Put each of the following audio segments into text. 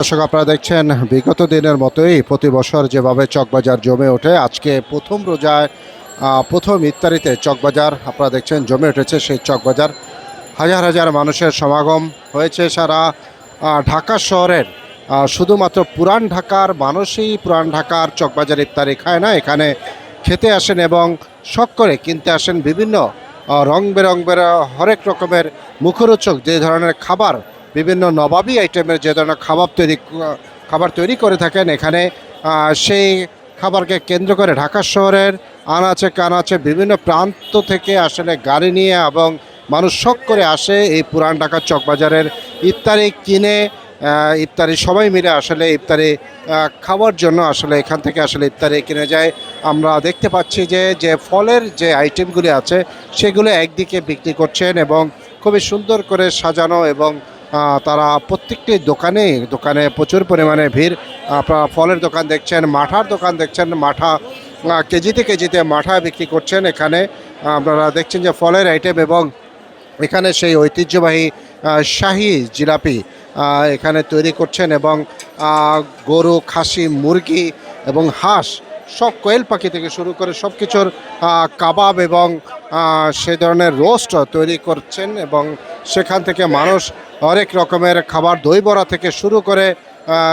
দর্শক, আপনারা দেখছেন বিগত দিনের মতোই প্রতি বছর যেভাবে চকবাজার জমে ওঠে, আজকে প্রথম রোজায় প্রথম ইত্যাদিতে চকবাজার, আপনারা দেখছেন জমে উঠেছে সেই চকবাজার। হাজার হাজার মানুষের সমাগম হয়েছে সারা ঢাকা শহরের শুধুমাত্র পুরান ঢাকার মানুষই পুরান ঢাকার চকবাজার ইফতারি খায় না, এখানে খেতে আসেন এবং শখ করে কিনতে আসেন বিভিন্ন রং বেরং বের হরেক রকমের মুখরোচক যে ধরনের খাবার বিভিন্ন নবাবী আইটেমের যে ধরনের খাবার তৈরি খাবার তৈরি করে থাকেন। এখানে সেই খাবারকে কেন্দ্র করে ঢাকা শহরের আনাচে কানাচে বিভিন্ন প্রান্ত থেকে আসলে গাড়ি নিয়ে এবং মানুষ শখ করে আসে এই পুরান ঢাকা চকবাজারের ইফতারি কিনে ইফতারি সবাই মিলে আসলে ইফতারি খাওয়ার জন্য আসলে এখান থেকে আসলে ইফতারি কিনে যায়। আমরা দেখতে পাচ্ছি যে যে ফলের যে আইটেমগুলি আছে, সেগুলো একদিকে বিক্রি করছেন এবং খুবই সুন্দর করে সাজানো এবং তারা প্রত্যেকটি দোকানে দোকানে প্রচুর পরিমাণে ভিড়। আপনারা ফলের দোকান দেখছেন, মাঠার দোকান দেখছেন, মাঠা কেজিতে কেজিতে মাঠা বিক্রি করছেন এখানে। আপনারা দেখছেন যে ফলের আইটেম এবং এখানে সেই ঐতিহ্যবাহী শাহি জিলাপি এখানে তৈরি করছেন এবং গরু, খাসি, মুরগি এবং হাঁস সব কোয়েল পাখি থেকে শুরু করে সব কিছুর কাবাব এবং সে ধরনের রোস্ট তৈরি করছেন এবং সেখান থেকে মানুষ অনেক রকমের খাবার দই বড়া থেকে শুরু করে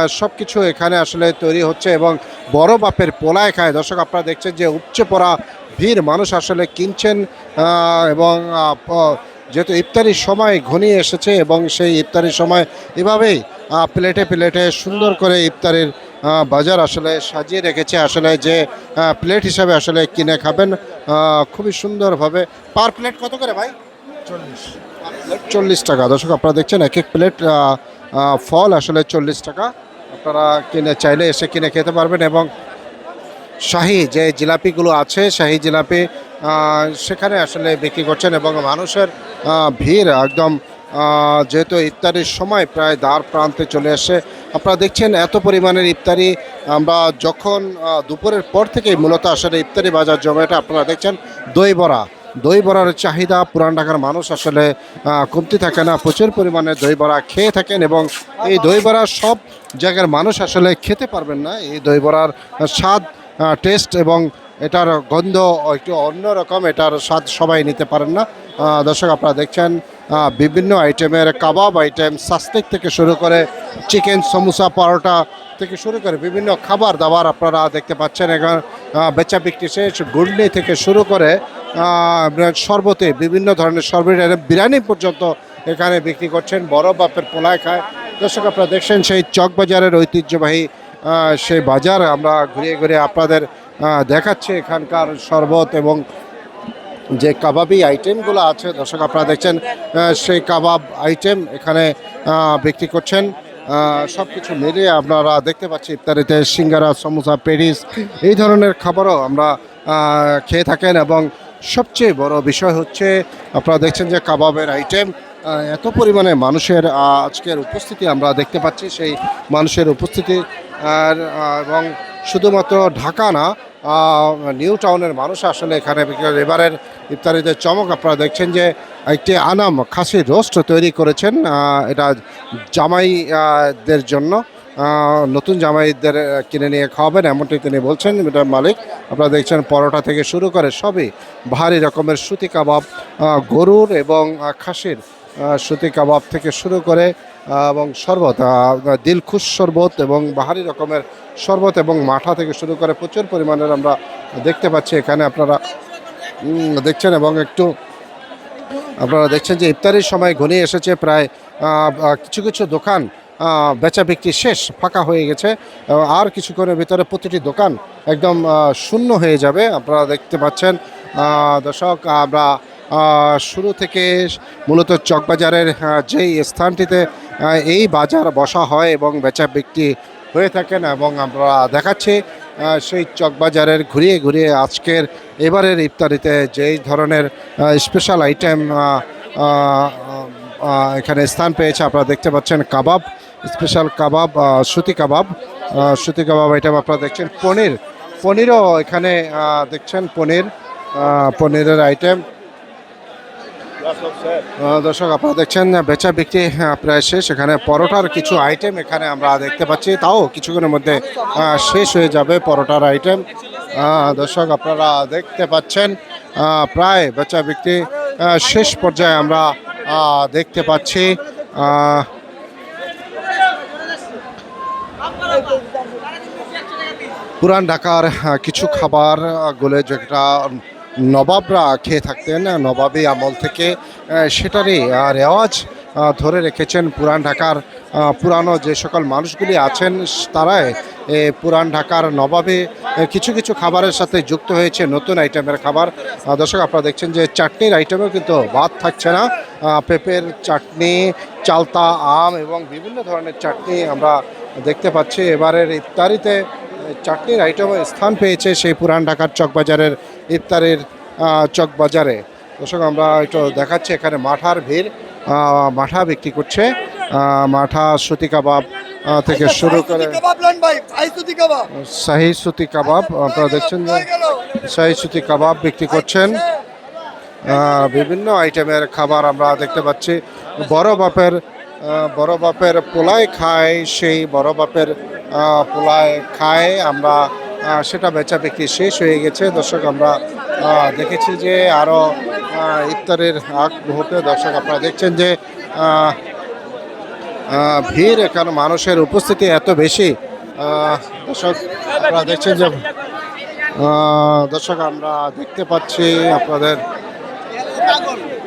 সব কিছু এখানে আসলে তৈরি হচ্ছে এবং বড় বাপের পোলায় খায় দর্শক, আপনারা দেখছেন যে উপচে পড়া ভিড় মানুষ আসলে কিনছেন এবং যেহেতু ইফতারির সময় ঘনিয়ে এসেছে এবং সেই ইফতারির সময় এভাবেই প্লেটে প্লেটে সুন্দর করে ইফতারির বাজার আসলে সাজিয়ে রেখেছে। আসলে যে প্লেট হিসাবে আসলে কিনে খাবেন খুবই সুন্দরভাবে। পার প্লেট কত করে ভাই? চল্লিশ। চল্লিশ টাকা। দর্শক আপনারা দেখছেন এক এক প্লেট ফল আসলে চল্লিশ টাকা। আপনারা কিনে চাইলে এসে কিনে খেতে পারবেন এবং শাহি যে জিলাপিগুলো আছে শাহি জিলাপি সেখানে আসলে বিক্রি করছেন এবং মানুষের ভিড়, একদম যেহেতু ইফতারির সময় প্রায় দ্বার প্রান্তে চলে আসে। আপনারা দেখছেন এত পরিমাণের ইফতারি। আমরা যখন দুপুরের পর থেকেই মূলত আসলে ইফতারি বাজার জমাটা আপনারা দেখছেন দই বড়া। দই বড়ার চাহিদা, পুরান ঢাকার মানুষ আসলে কমতি থাকে না। প্রচুর পরিমাণে দই বড়া খেয়ে থাকেন এবং এই দই বড়া সব জায়গার মানুষ আসলে খেতে পারবেন না। এই দই বড়ার স্বাদ টেস্ট এবং এটার গন্ধ একটু অন্যরকম এটার স্বাদ সবাই নিতে পারেন না। দর্শক, আপনারা দেখছেন বিভিন্ন আইটেমের কাবাব আইটেম সাস্তিক থেকে শুরু করে চিকেন সমুসা পরোটা থেকে শুরু করে বিভিন্ন খাবার দাবার আপনারা দেখতে পাচ্ছেন। এখন বেচা বিক্রি শেষ গুডনি থেকে শুরু করে শরবতে বিভিন্ন ধরনের শরবত বিরিয়ানি পর্যন্ত এখানে বিক্রি করছেন। বড় বাপের পোলায় খায়। দর্শক, আপনারা দেখছেন, সেই চকবাজারের ঐতিহ্যবাহী সেই বাজার। আমরা ঘুরিয়ে ঘুরিয়ে আপনাদের দেখাচ্ছি এখানকার শরবত এবং যে কাবাবি আইটেমগুলো আছে। দর্শক, আপনারা দেখছেন সেই কাবাব আইটেম এখানে বিক্রি করছেন। সব কিছু মিলিয়ে আপনারা দেখতে পাচ্ছি ইফতারিতে সিঙ্গারা, সমোসা, পেরিস, এই ধরনের খাবারও আমরা খেয়ে থাকেন এবং সবচেয়ে বড় বিষয় হচ্ছে, আপনারা দেখছেন যে কাবাবের আইটেম এত পরিমাণে মানুষের আজকের উপস্থিতি আমরা দেখতে পাচ্ছি। সেই মানুষের উপস্থিতি, আর এবং শুধুমাত্র ঢাকা না নিউ টাউনের মানুষ আসলে এখানে এবারের ইফতারিতে চমক আপনারা দেখছেন যে একটি আনাম খাসির রোস্ট তৈরি করেছেন এটা জামাইদের জন্য নতুন জামাইদের কিনে নিয়ে খাওয়াবেন, এমনটি তিনি বলছেন এটার মালিক। আপনারা দেখছেন পরোটা থেকে শুরু করে সবই ভারী রকমের সুতি কাবাব গরুর এবং খাসির সুতি কাবাব থেকে শুরু করে এবং শরবত দিলখুশ শরবত এবং বাহারি রকমের শরবত এবং মাঠা থেকে শুরু করে প্রচুর পরিমাণের আমরা দেখতে পাচ্ছি এখানে আপনারা দেখছেন এবং একটু আপনারা দেখছেন যে ইফতারির সময় ঘনিয়ে এসেছে প্রায় কিছু কিছু দোকান বেচা বিক্রি শেষ, ফাঁকা হয়ে গেছে। আর কিছুক্ষণের ভিতরে প্রতিটি দোকান একদম শূন্য হয়ে যাবে। আপনারা দেখতে পাচ্ছেন দর্শক, আমরা শুরু থেকে মূলত চকবাজারের যেই স্থানটিতে এই বাজার বসা হয় এবং বেচা বিক্রি হয়ে থাকেন এবং আমরা দেখাচ্ছি সেই চকবাজারের ঘুরিয়ে ঘুরিয়ে আজকের, এবারের ইফতারিতে যেই ধরনের স্পেশাল আইটেম এখানে স্থান পেয়েছে, আপনারা দেখতে পাচ্ছেন কাবাব স্পেশাল কাবাব সুতি কাবাব সুতি কাবাব আইটেম আপনারা দেখছেন, পনির, পনিরও এখানে দেখছেন পনির পনিরের আইটেম দর্শক, আপনারা দেখছেন, বেচা বিক্রি প্রায় শেষ। এখানে পরোটার কিছু আইটেম এখানে আমরা দেখতে পাচ্ছি। তাও কিছুক্ষণের মধ্যে শেষ হয়ে যাবে পরোটার আইটেম দর্শক, আপনারা দেখতে পাচ্ছেন প্রায় বেচা বিক্রি শেষ পর্যায়ে আমরা দেখতে পাচ্ছি পুরান ঢাকার কিছু খাবারগুলো যেটা নবাবরা খেয়ে থাকতেন। নবাবী আমল থেকে সেটারই রেওয়াজ ধরে রেখেছেন পুরান ঢাকার পুরানো যে সকল মানুষগুলি আছেন, তারাই পুরান ঢাকার নবাবে কিছু কিছু খাবারের সাথে যুক্ত হয়েছে, নতুন আইটেমের খাবার। দর্শক, আপনারা দেখছেন যে চাটনির আইটেমেও কিন্তু বাদ থাকছে না। পেঁপের চাটনি, চালতা, আম এবং বিভিন্ন ধরনের চাটনি আমরা দেখতে পাচ্ছি। এবারের ইফতারিতে চাটনির আইটেমও স্থান পেয়েছে সেই পুরান ঢাকার চকবাজারের ইফতারের চকবাজারে। দর্শক আমরা একটু দেখাচ্ছি এখানে মাঠার ভিড়। মাঠা বিক্রি করছে। মাঠা সুতি কাবাব থেকে শুরু করে শাহি সুতি কাবাব। আপনারা দেখছেন যে শাহি সুতি কাবাব বিক্রি করছেন। আহ, বিভিন্ন আইটেমের খাবার আমরা দেখতে পাচ্ছি। বড় বাপের বড় বাপের পোলায় খায়, সেই বড় বাপের পোলায় খায়। আমরা সেটা বেচা বিক্রি শেষ হয়ে গেছে। দর্শক, আমরা দেখেছি যে আরও ইফতারের আগ মুহূর্তে দর্শক আপনারা দেখছেন যে ভিড় এখানে মানুষের উপস্থিতি এত বেশি। দর্শক, আপনারা দেখছেন যে দর্শক, আমরা দেখতে পাচ্ছি আপনাদের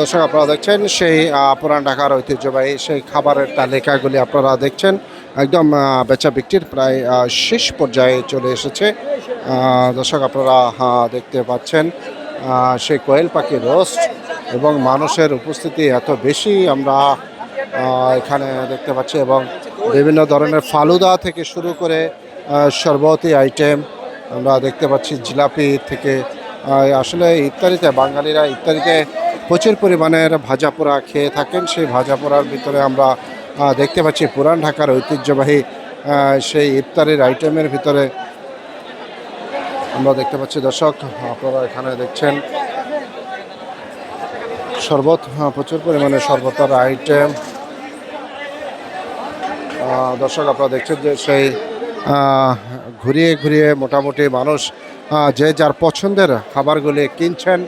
দর্শক আপনারা দেখছেন সেই পুরান ঢাকার ঐতিহ্যবাহী সেই খাবারের তালিকাগুলি আপনারা দেখছেন। একদম বেচা বিক্রির প্রায় শেষ পর্যায়ে চলে এসেছে। দর্শক আপনারা দেখতে পাচ্ছেন সেই কোয়েল পাখির রোস্ট এবং মানুষের উপস্থিতি এত বেশি আমরা এখানে দেখতে পাচ্ছি এবং বিভিন্ন ধরনের ফালুদা থেকে শুরু করে আহ, শরবতি আইটেম আমরা দেখতে পাচ্ছি জিলাপি থেকে আসলে ইত্যাদিতে, বাঙালিরা ইত্যাদিতে প্রচুর পরিমাণের ভাজা পোড়া খেয়ে থাকেন। সেই ভাজা পোড়ার ভিতরে আমরা দেখতে পাচ্ছি পুরান ঢাকার ঐতিহ্যবাহী সেই ইফতারের আইটেমের ভিতরে আমরা দেখতে পাচ্ছি দর্শক, আপনারা এখানে দেখছেন শরবত প্রচুর পরিমাণে শরবতের আইটেম। দর্শক, আপনারা দেখছেন যে সেই ঘুরিয়ে ঘুরিয়ে মোটামুটি মানুষ যে যার পছন্দের খাবারগুলি কিনছেন